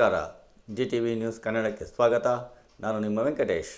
ನಮಸ್ಕಾರ. G T V news ಕನ್ನಡಕ್ಕೆ ಸ್ವಾಗತ. ನಾನು ನಿಮ್ಮ ವೆಂಕಟೇಶ್.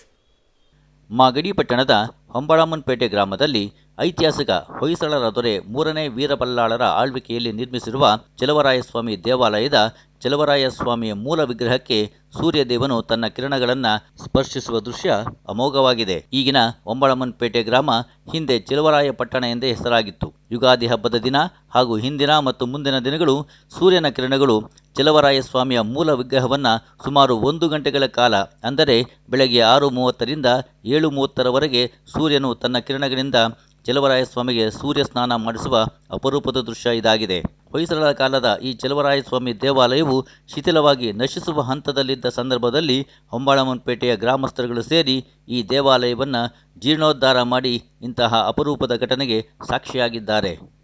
ಮಾಗಡಿ ಪಟ್ಟಣದ ಹೊಂಬಳಮ್ಮನಪೇಟೆ ಗ್ರಾಮದಲ್ಲಿ ಐತಿಹಾಸಿಕ ಹೊಯ್ಸಳರ ದೊರೆ ಮೂರನೇ ವೀರಬಲ್ಲಾಳರ ಆಳ್ವಿಕೆಯಲ್ಲಿ ನಿರ್ಮಿಸಿರುವ ಚಲುವರಾಯಸ್ವಾಮಿ ದೇವಾಲಯದ ಚಲುವರಾಯಸ್ವಾಮಿಯ ಮೂಲ ವಿಗ್ರಹಕ್ಕೆ ಸೂರ್ಯದೇವನು ತನ್ನ ಕಿರಣಗಳನ್ನು ಸ್ಪರ್ಶಿಸುವ ದೃಶ್ಯ ಅಮೋಘವಾಗಿದೆ. ಈಗಿನ ಒಂಬಳಮನ್ಪೇಟೆ ಗ್ರಾಮ ಹಿಂದೆ ಚಲವರಾಯಪಟ್ಟಣ ಎಂದೇ ಹೆಸರಾಗಿತ್ತು. ಯುಗಾದಿ ಹಬ್ಬದ ದಿನ ಹಾಗೂ ಹಿಂದಿನ ಮತ್ತು ಮುಂದಿನ ದಿನಗಳು ಸೂರ್ಯನ ಕಿರಣಗಳು ಚಲವರಾಯಸ್ವಾಮಿಯ ಮೂಲ ವಿಗ್ರಹವನ್ನು ಸುಮಾರು ಒಂದು ಗಂಟೆಗಳ ಕಾಲ, ಅಂದರೆ ಬೆಳಗ್ಗೆ ಆರು ಮೂವತ್ತರಿಂದ ಏಳು ಮೂವತ್ತರವರೆಗೆ ಸೂರ್ಯನು ತನ್ನ ಕಿರಣಗಳಿಂದ ಚಲವರಾಯಸ್ವಾಮಿಗೆ ಸೂರ್ಯ ಸ್ನಾನ ಮಾಡಿಸುವ ಅಪರೂಪದ ದೃಶ್ಯ ಇದಾಗಿದೆ. ಹೊಯ್ಸಳರ ಕಾಲದ ಈ ಚಲವರಾಯಸ್ವಾಮಿ ದೇವಾಲಯವು ಶಿಥಿಲವಾಗಿ ನಶಿಸುವ ಹಂತದಲ್ಲಿದ್ದ ಸಂದರ್ಭದಲ್ಲಿ ಹೊಂಬಾಳಮ್ಮನಪೇಟೆಯ ಗ್ರಾಮಸ್ಥರುಗಳು ಸೇರಿ ಈ ದೇವಾಲಯವನ್ನು ಜೀರ್ಣೋದ್ಧಾರ ಮಾಡಿ ಇಂತಹ ಅಪರೂಪದ ಘಟನೆಗೆ ಸಾಕ್ಷಿಯಾಗಿದ್ದಾರೆ.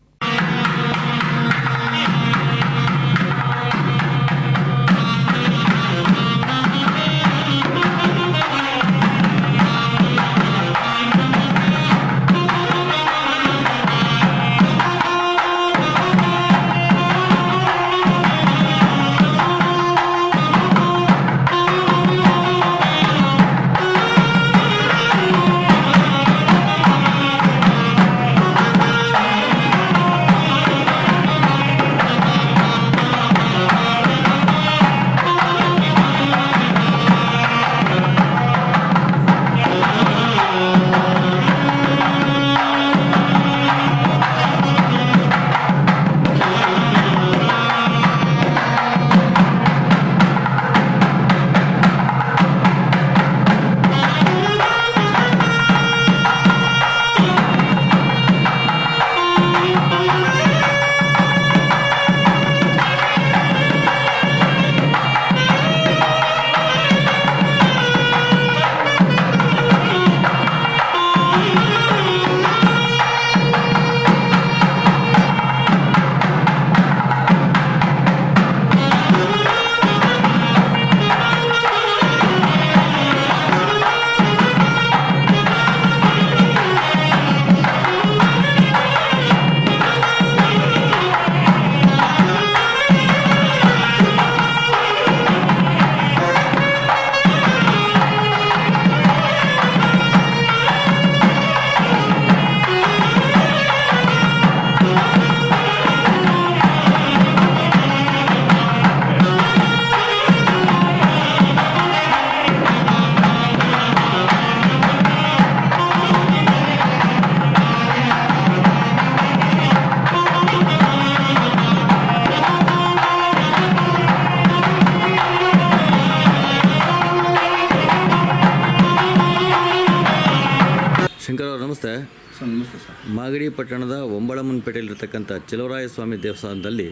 ನಮಸ್ತೆ ಸರ್ ಮಾಗಡಿ ಪಟ್ಟಣದ ಒಂಬಳಮ್ಮನಪೇಟೆಯಲ್ಲಿರ್ತಕ್ಕಂಥ ಚಲವರಾಯ ಸ್ವಾಮಿ ದೇವಸ್ಥಾನದಲ್ಲಿ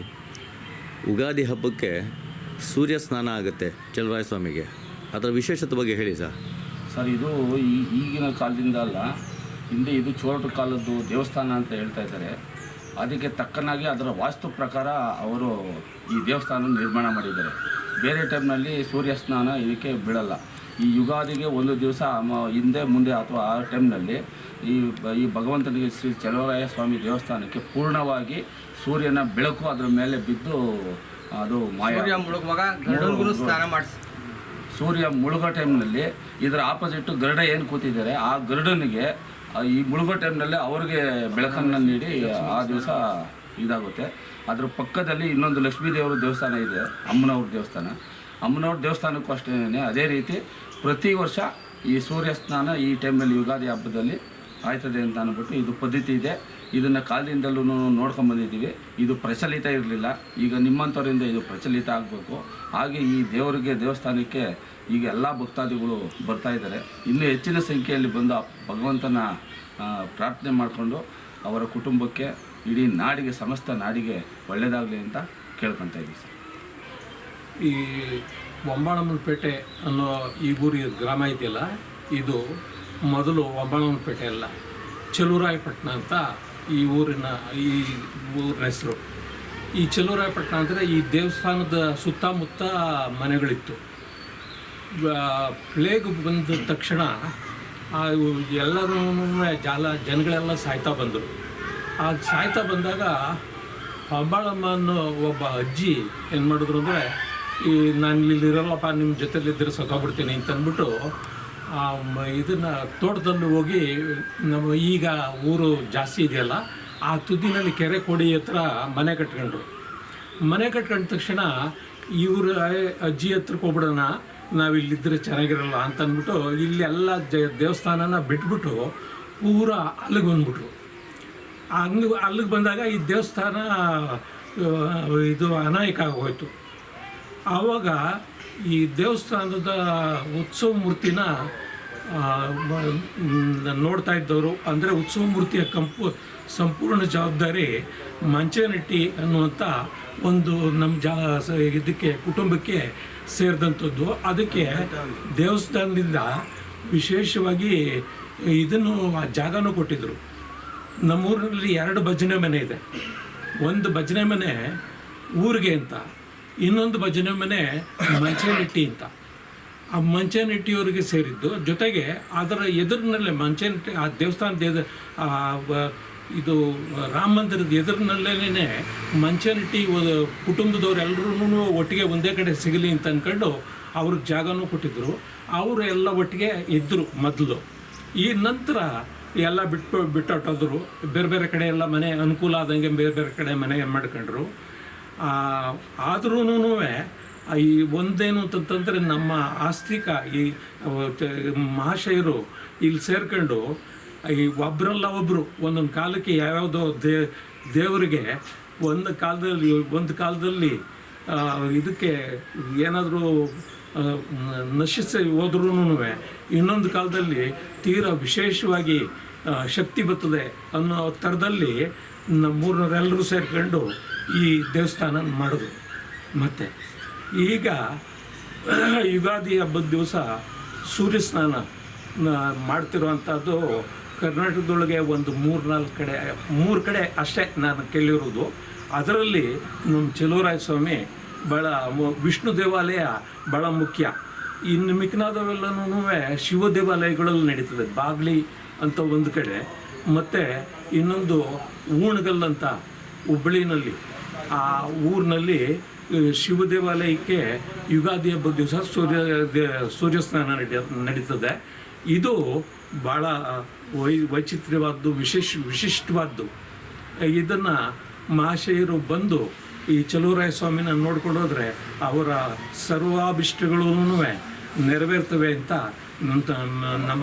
ಉಗಾದಿ ಹಬ್ಬಕ್ಕೆ ಸೂರ್ಯ ಸ್ನಾನ ಆಗುತ್ತೆ ಚಲವರಾಯ ಸ್ವಾಮಿಗೆ ಅದರ ವಿಶೇಷತೆ ಬಗ್ಗೆ ಹೇಳಿ ಸರ್. ಸರ್, ಇದು ಈ ಈಗಿನ ಕಾಲದಿಂದ ಅಲ್ಲ, ಹಿಂದೆ ಇದು ಚೋರಟು ಕಾಲದ್ದು ದೇವಸ್ಥಾನ ಅಂತ ಹೇಳ್ತಾ ಇದ್ದಾರೆ. ಅದಕ್ಕೆ ತಕ್ಕನಾಗಿ ಅದರ ವಾಸ್ತು ಪ್ರಕಾರ ಅವರು ಈ ದೇವಸ್ಥಾನ ನಿರ್ಮಾಣ ಮಾಡಿದ್ದಾರೆ. ಬೇರೆ ಟೈಮ್ನಲ್ಲಿ ಸೂರ್ಯ ಸ್ನಾನ ಇದಕ್ಕೆ ಬೀಳಲ್ಲ. ಈ ಯುಗಾದಿಗೆ ಒಂದು ದಿವಸ ಹಿಂದೆ ಮುಂದೆ ಅಥವಾ ಆ ಟೈಮ್ನಲ್ಲಿ ಈ ಈ ಭಗವಂತನಿಗೆ ಶ್ರೀ ಚಲವರಾಯ ಸ್ವಾಮಿ ದೇವಸ್ಥಾನಕ್ಕೆ ಪೂರ್ಣವಾಗಿ ಸೂರ್ಯನ ಬೆಳಕು ಅದರ ಮೇಲೆ ಬಿದ್ದು ಅದು ಮಾಯ. ಮುಳುಗುವಾಗ ಸ್ನಾನ ಮಾಡಿಸಿ. ಸೂರ್ಯ ಮುಳುಗೋ ಟೈಮ್ನಲ್ಲಿ ಇದರ ಆಪೋಸಿಟ್ ಗರುಡ ಏನು ಕೂತಿದ್ದಾರೆ ಆ ಗರುಡನಿಗೆ ಈ ಮುಳುಗೋ ಟೈಮ್ನಲ್ಲಿ ಅವ್ರಿಗೆ ಬೆಳಕನ್ನು ನೀಡಿ ಆ ದಿವಸ ಇದಾಗುತ್ತೆ. ಅದ್ರ ಪಕ್ಕದಲ್ಲಿ ಇನ್ನೊಂದು ಲಕ್ಷ್ಮೀ ದೇವರ ದೇವಸ್ಥಾನ ಇದೆ ಅಮ್ಮನವ್ರ ದೇವಸ್ಥಾನ. ಅಮ್ಮನವ್ರ ದೇವಸ್ಥಾನಕ್ಕೂ ಅಷ್ಟೇ ಅದೇ ರೀತಿ ಪ್ರತಿ ವರ್ಷ ಈ ಸೂರ್ಯ ಸ್ನಾನ ಈ ಟೈಮ್ನಲ್ಲಿ ಯುಗಾದಿ ಹಬ್ಬದಲ್ಲಿ ಆಯ್ತದೆ ಅಂತ ಅಂದ್ಬಿಟ್ಟು ಇದು ಪದ್ಧತಿ ಇದೆ. ಇದನ್ನು ಕಾಲದಿಂದಲೂ ನೋಡ್ಕೊಂಬಂದಿದ್ದೀವಿ ಇದು ಪ್ರಚಲಿತ ಇರಲಿಲ್ಲ. ಈಗ ನಿಮ್ಮಂಥವರಿಂದ ಇದು ಪ್ರಚಲಿತ ಆಗಬೇಕು. ಹಾಗೆ ಈ ದೇವರಿಗೆ ದೇವಸ್ಥಾನಕ್ಕೆ ಈಗ ಎಲ್ಲ ಭಕ್ತಾದಿಗಳು ಬರ್ತಾ ಇದ್ದಾರೆ. ಇನ್ನೂ ಹೆಚ್ಚಿನ ಸಂಖ್ಯೆಯಲ್ಲಿ ಬಂದು ಭಗವಂತನ ಪ್ರಾರ್ಥನೆ ಮಾಡಿಕೊಂಡು ಅವರ ಕುಟುಂಬಕ್ಕೆ ಇಡೀ ನಾಡಿಗೆ, ಸಮಸ್ತ ನಾಡಿಗೆ ಒಳ್ಳೆಯದಾಗಲಿ ಅಂತ ಕೇಳ್ಕೊತಾ ಇದ್ದೀವಿ ಸರ್. ಈ ಒಂಬಾಳಮ್ಮನಪೇಟೆ ಅನ್ನೋ ಈ ಊರಿ ಗ್ರಾಮ ಇದೆಯಲ್ಲ, ಇದು ಮೊದಲು ಒಂಬಾಳಮ್ಮನಪೇಟೆ ಅಲ್ಲ, ಚಲುರಾಯಪಟ್ಟಣ ಅಂತ ಈ ಊರಿನ ಈ ಊರಿನ ಹೆಸರು. ಈ ಚಲುರಾಯಪಟ್ಟಣ ಅಂದರೆ ಈ ದೇವಸ್ಥಾನದ ಸುತ್ತಮುತ್ತ ಮನೆಗಳಿತ್ತು. ಪ್ಲೇಗ್ ಬಂದ ತಕ್ಷಣ ಎಲ್ಲರೂ ಜಾಲ, ಜನಗಳೆಲ್ಲ ಸಾಯ್ತಾ ಬಂದರು. ಆ ಸಾಯ್ತಾ ಬಂದಾಗ ಅಂಬಾಳಮ್ಮ ಅನ್ನೋ ಒಬ್ಬ ಅಜ್ಜಿ ಏನು ಮಾಡಿದ್ರು ಅಂದರೆ ಈ ನಾನು ಇಲ್ಲಿ ಇರಲ್ಲಪ್ಪ ನಿಮ್ಮ ಜೊತೆಲಿದ್ದರೆ ಸತ್ತೋಗ್ಬಿಡ್ತೀನಿ ಅಂತ ಅಂದ್ಬಿಟ್ಟು, ಆ, ಮ- ಇದನ್ನ ತೋಟದಲ್ಲಿ ಹೋಗಿ, ನಮ್ಮ ಈಗ ಊರು ಜಾಸ್ತಿ ಇದೆಯಲ್ಲ, ಆ ತುದಿನಲ್ಲಿ ಕೆರೆ ಕೊಡಿ ಹತ್ರ ಮನೆ ಕಟ್ಕೊಂಡ್ರು. ಮನೆ ಕಟ್ಕೊಂಡ ತಕ್ಷಣ ಇವರು ಅಜ್ಜಿ ಹತ್ರಕ್ಕೆ ಹೋಗ್ಬಿಡೋಣ, ನಾವು ಇಲ್ಲಿದ್ದರೆ ಚೆನ್ನಾಗಿರಲ್ಲ ಅಂತ ಅಂದ್ಬಿಟ್ಟು, ಇಲ್ಲಿ ಎಲ್ಲ ಜ, ದೇವಸ್ಥಾನನ ಬಿಟ್ಬಿಟ್ಟು ಪೂರ ಅಲ್ಲಿಗೆ ಬಂದ್ಬಿಟ್ರು. ಹಂಗೆ, ಅಲ್ಲಿಗೆ ಬಂದಾಗ ಈ ದೇವಸ್ಥಾನ ಇದು ಅನಾಯಕ ಆಗೋಯ್ತು. ಆವಾಗ ಈ ದೇವಸ್ಥಾನದ ಉತ್ಸವ ಮೂರ್ತಿನ ನೋಡ್ತಾ ಇದ್ದವರು. ಅಂದರೆ ಉತ್ಸವ ಮೂರ್ತಿಯ ಕಂಪು, ಸಂಪೂರ್ಣ ಜವಾಬ್ದಾರಿ ಮಂಚನಟ್ಟಿ ಅನ್ನುವಂಥ ಒಂದು ನಮ್ಮ ಜಾ ಇದಕ್ಕೆ, ಕುಟುಂಬಕ್ಕೆ ಸೇರಿದಂಥದ್ದು. ಅದಕ್ಕೆ ದೇವಸ್ಥಾನದಿಂದ ವಿಶೇಷವಾಗಿ ಇದನ್ನು, ಆ ಜಾಗನೂ ಕೊಟ್ಟಿದ್ದರು ನಮ್ಮೂರಿನಲ್ಲಿ ಎರಡು ಭಜನೆ ಮನೆ ಇದೆ. ಒಂದು ಭಜನೆ ಮನೆ ಊರಿಗೆ ಅಂತ. ಇನ್ನೊಂದು ಭಜನೆ ಮನೆ ಮಂಚನಟ್ಟಿ ಅಂತ. ಆ ಮಂಚನಟ್ಟಿಯವರಿಗೆ ಸೇರಿದ್ದು. ಜೊತೆಗೆ ಅದರ ಎದುರಿನಲ್ಲೇ ಮಂಚನಟ್ಟಿ, ಆ ದೇವಸ್ಥಾನದ ಎದು ಇದು ರಾಮ ಮಂದಿರದ ಎದುರಿನಲ್ಲೇ ಮಂಚನಟ್ಟಿ ಕುಟುಂಬದವರೆಲ್ಲರೂ ಒಟ್ಟಿಗೆ ಒಂದೇ ಕಡೆ ಸಿಗಲಿ ಅಂತ ಅಂದ್ಕೊಂಡು ಅವ್ರಿಗೆ ಜಾಗನೂ ಕೊಟ್ಟಿದ್ದರು ಅವರು ಎಲ್ಲ ಒಟ್ಟಿಗೆ ಇದ್ದರು ಮೊದಲು. ಈ ನಂತರ ಎಲ್ಲ ಬಿಟ್ಟು ಬಿಟ್ಟೊಟ್ಟೋದ್ರು ಬೇರೆ ಬೇರೆ ಕಡೆ ಎಲ್ಲ ಮನೆ ಅನುಕೂಲ ಆದಂಗೆ ಬೇರೆ ಬೇರೆ ಕಡೆ ಮನೆ ಮಾಡ್ಕೊಂಡ್ರು. ಆದ್ರೂ ಈ ಒಂದೇನು ಅಂತಂತಂದರೆ ನಮ್ಮ ಆಸ್ತಿಕ ಈ ಮಹಾಶಯರು ಇಲ್ಲಿ ಸೇರ್ಕೊಂಡು ಈ ಒಬ್ರಲ್ಲ ಒಬ್ಬರು ಒಂದೊಂದು ಕಾಲಕ್ಕೆ ಯಾವ್ಯಾವುದೋ ದೇ, ದೇವರಿಗೆ ಒಂದು ಕಾಲದಲ್ಲಿ ಒಂದು ಕಾಲದಲ್ಲಿ ಇದಕ್ಕೆ ಏನಾದರೂ ನಶಿಸಿ ಹೋದ್ರೂ ಇನ್ನೊಂದು ಕಾಲದಲ್ಲಿ ತೀರಾ ವಿಶೇಷವಾಗಿ ಶಕ್ತಿ ಬರ್ತದೆ ಅನ್ನೋ ಥರದಲ್ಲಿ ನಮ್ಮೂರಿನವರೆಲ್ಲರೂ ಸೇರಿಕೊಂಡು ಈ ದೇವಸ್ಥಾನ ಮಾಡಿದ್ರು ಮತ್ತು ಈಗ ಯುಗಾದಿ ಹಬ್ಬದ ದಿವಸ ಸೂರ್ಯ ಸ್ನಾನ ಮಾಡ್ತಿರುವಂಥದ್ದು ಕರ್ನಾಟಕದೊಳಗೆ ಒಂದು ಮೂರು ನಾಲ್ಕು ಕಡೆ, ಮೂರು ಕಡೆ ಅಷ್ಟೇ ನಾನು ಕೇಳಿರೋದು. ಅದರಲ್ಲಿ ನಮ್ಮ ಚೆಲುವರಾಯ ಸ್ವಾಮಿ ಭಾಳ ವಿಷ್ಣು ದೇವಾಲಯ ಭಾಳ ಮುಖ್ಯ. ಇನ್ನು ಮಿಕ್ಕನಾದವೆಲ್ಲನೂ ಶಿವ ದೇವಾಲಯಗಳಲ್ಲಿ ನಡೀತದೆ, ಬಾಗ್ಲಿ ಅಂತ ಒಂದು ಕಡೆ. ಮತ್ತು ಇನ್ನೊಂದು ಊಣಗಲ್ಲಂತ ಹುಬ್ಬಳ್ಳಿನಲ್ಲಿ ಆ ಊರಿನಲ್ಲಿ ಶಿವ ದೇವಾಲಯಕ್ಕೆ ಯುಗಾದಿ ಹಬ್ಬದ ದಿವಸ ಸೂರ್ಯ, ದೇ- ಸೂರ್ಯ ಸ್ನಾನ ನಡಿ, ನಡೀತದೆ. ಇದು ಭಾಳ ವೈ, ವೈಚಿತ್ರ್ಯವಾದ್ದು, ವಿಶೇಷ, ವಿಶಿಷ್ಟವಾದ್ದು. ಇದನ್ನು ಮಹಾಶಯರು ಬಂದು ಈ ಚಲುವರಾಯ ಸ್ವಾಮಿನ ನೋಡ್ಕೊಂಡು ಹೋದರೆ ಅವರ ಸರ್ವಾಭಿಷ್ಟಗಳೂ ನೆರವೇರ್ತವೆ ಅಂತ ನಮ್ಮ ನಮ್ಮ